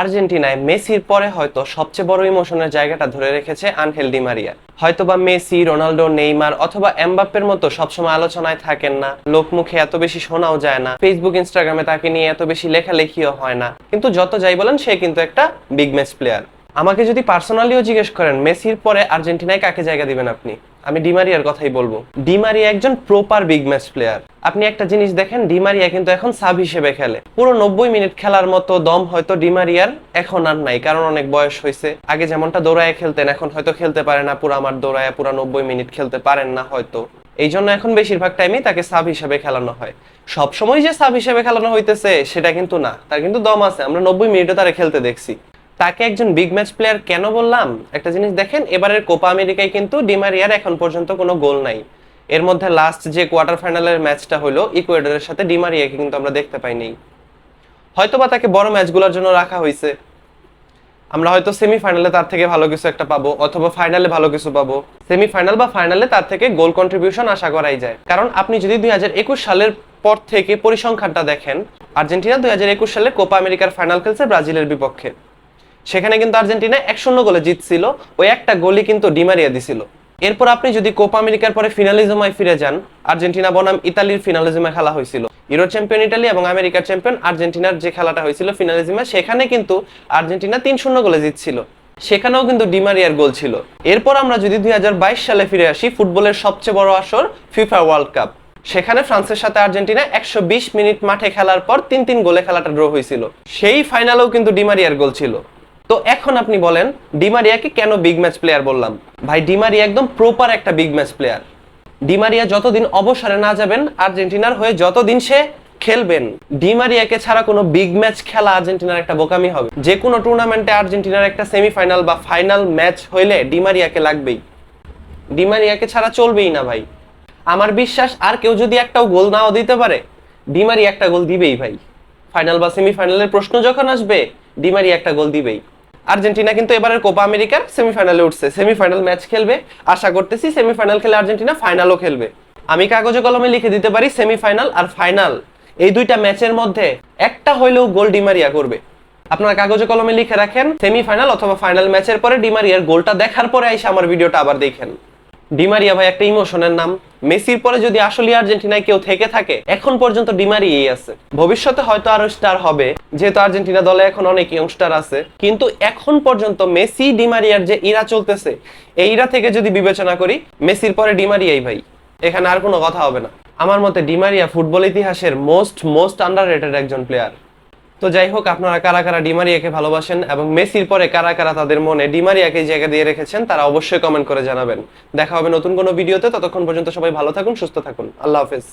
আর্জেন্টিনায় মেসির পরে হয়তো সবচেয়ে বড় ইমোশনের জায়গাটা ধরে রেখেছে আনহেল ডিমারিয়া হয়তোবা মেসি রোনাল্ডো নেইমার অথবা এমবাপ্পের মতো সবসময় আলোচনায় থাকেন না লোক মুখে এত বেশি শোনাও যায় না ফেসবুক ইনস্টাগ্রামে তাকে নিয়ে এত বেশি লেখালেখিও হয় না। কিন্তু যত যাই বলেন, সে কিন্তু একটা বিগ ম্যাচ প্লেয়ার আমাকে যদি পার্সোনালিও জিজ্ঞেস করেন, মেসির পরে আর্জেন্টিনায় কাকে জায়গা দিবেন আপনি? আমি ডিমারিয়ার কথাই বলব। ডিমারিয়া একজন প্রপার বিগ ম্যাচ প্লেয়ার আপনি একটা জিনিস দেখেন ডিমারিয়া কিন্তু এখন সাব হিসেবে খেলে। পুরো নব্বই মিনিট খেলার মতো দম হয়তো ডিমারিয়ার এখন আর নাই, কারণ অনেক বয়স হয়েছে। আগে যেমনটা দৌড়ায় খেলতেন, এখন হয়তো খেলতে পারে না। পুরো আমার দৌড়ায় পুরো নব্বই মিনিট খেলতে পারেন না হয়তো। এই জন্য এখন বেশিরভাগ টাইমেই তাকে সাব হিসেবে খেলানো হয়। সবসময় যে সাব হিসেবে খেলানো হইতেছে, সেটা কিন্তু না। তার কিন্তু দম আছে। আমরা নব্বই মিনিটে তারা খেলতে দেখছি। তাকে একজন বিগ ম্যাচ প্লেয়ার কেন বললাম? একটা জিনিস দেখেন, এবারের কোপা আমেরিকায় কিন্তু ডিমারিয়ার এখন পর্যন্ত কোনো গোল নাই। এর মধ্যে লাস্ট যে কোয়ার্টার ফাইনালের ম্যাচটা হলো ইকুয়েডরের সাথে ডিমারিয়াকে কিন্তু আমরা দেখতে পাইনি হয়তোবা তাকে বড় ম্যাচগুলোর জন্য রাখা হয়েছে। আমরা হয়তো সেমিফাইনালে তার থেকে ভালো কিছু একটা পাবো, অথবা ফাইনালে ভালো কিছু পাবো। সেমিফাইনাল বা ফাইনালে তার থেকে গোল কন্ট্রিবিউশন আশা করাই যায়। কারণ আপনি যদি দুই হাজার একুশ সালের পর থেকে পরিসংখ্যানটা দেখেন, আর্জেন্টিনা দুই সালে কোপা আমেরিকার ফাইনাল খেলছে ব্রাজিলের বিপক্ষে। সেখানে কিন্তু আর্জেন্টিনা এক শূন্য গোলে জিতছিল। ওই একটা গোলই কিন্তু ডিমারিয়া দিছিল। এরপর আপনি যদি কোপা আমেরিকার পরে ফিনালিজমায় ফিরে যান, আর্জেন্টিনা বনাম ইতালির ফিনালিজমে খেলা হয়েছিল। ইউরো চ্যাম্পিয়ন ইতালি এবং আমেরিকার চ্যাম্পিয়ন আর্জেন্টিনার যে খেলাটা হয়েছিল ফিনালিজমে সেখানে কিন্তু আর্জেন্টিনা তিন শূন্য গোলে জিতছিল। সেখানেও কিন্তু ডিমারিয়ার গোল ছিল। এরপর আমরা যদি দুই হাজার বাইশ সালে ফিরে আসি, ফুটবলের সবচেয়ে বড় আসর, ফিফা ওয়ার্ল্ড কাপ। সেখানে ফ্রান্সের সাথে আর্জেন্টিনা একশো বিশ মিনিট মাঠে খেলার পর তিন তিন গোলে খেলাটা ড্র হয়েছিল। সেই ফাইনালেও কিন্তু ডিমারিয়ার গোল ছিল। তো এখন আপনি বলেন, ডিমারিয়াকে কেন বিগ ম্যাচ প্লেয়ার বললাম? ভাই, ডিমারিয়া একদম প্রপার একটা বিগ ম্যাচ প্লেয়ার ডিমারিয়া যতদিন অবসরে না যাবেন, আর্জেন্টিনার হয়ে যতদিন সে খেলবেন, ডিমারিয়াকে ছাড়া কোনো বিগ ম্যাচ খেলা আর্জেন্টিনার একটা বোকামি হবে। যে কোনো টুর্নামেন্টে আর্জেন্টিনার একটা সেমিফাইনাল বা ফাইনাল ম্যাচ হইলে ডিমারিয়াকে লাগবেই। ডিমারিয়াকে ছাড়া চলবেই না ভাই। আমার বিশ্বাস, আর কেউ যদি একটাও গোল নাও দিতে পারে ডিমারি একটা গোল দিবেই ভাই। ফাইনাল বা সেমিফাইনালের প্রশ্ন যখন আসবে ডিমারি একটা গোল দিবেই। আর্জেন্টিনা কিন্তু এবারের কোপা আমেরিকার সেমিফাইনালে উঠছে। সেমিফাইনাল ম্যাচ খেলবে। আশা করতেছি সেমিফাইনাল খেলে আর্জেন্টিনা ফাইনালও খেলবে। আমি কাগজে কলমে লিখে দিতে পারি সেমিফাইনাল আর ফাইনাল। এই দুইটা ম্যাচের মধ্যে একটা হইলেও গোল ডিমারিয়া করবে। আপনারা কাগজে কলমে লিখে রাখেন সেমিফাইনাল অথবা ফাইনাল ম্যাচের পরে ডিমারিয়ার গোলটা দেখার পরে এসে আমার ভিডিওটা আবার দেখেন। ডিমারিয়া ভাই একটা ইমোশনের নাম। মেসির পরে যদি আসলে আর্জেন্টিনায় কেউ থেকে থাকে, এখন পর্যন্ত ডিমারিয়াই আছে। ভবিষ্যতে হয়তো আরও স্টার হবে, যেহেতু আর্জেন্টিনা দলে এখন অনেক ইয়ংস্টার আছে। কিন্তু এখন পর্যন্ত মেসি, ডিমারিয়ার যে ইরা চলতেছে, এই ইরা থেকে যদি বিবেচনা করি, মেসির পরে ডিমারিয়াই ভাই। এখানে আর কোনো কথা হবে না। আমার মতে ডিমারিয়া ফুটবল ইতিহাসের মোস্ট মোস্ট আন্ডার একজন প্লেয়ার তো যাই হোক, আপনারা কারা কারা ডিমারিয়াকে ভালোবাসেন এবং মেসির পরে কারা কারা তাদের মনে ডিমারিয়াকে জায়গা দিয়ে রেখেছেন, তারা অবশ্যই কমেন্ট করে জানাবেন। দেখা হবে নতুন কোনো ভিডিওতে, ততক্ষণ পর্যন্ত সবাই ভালো থাকুন, সুস্থ থাকুন। আল্লাহ হাফেজ।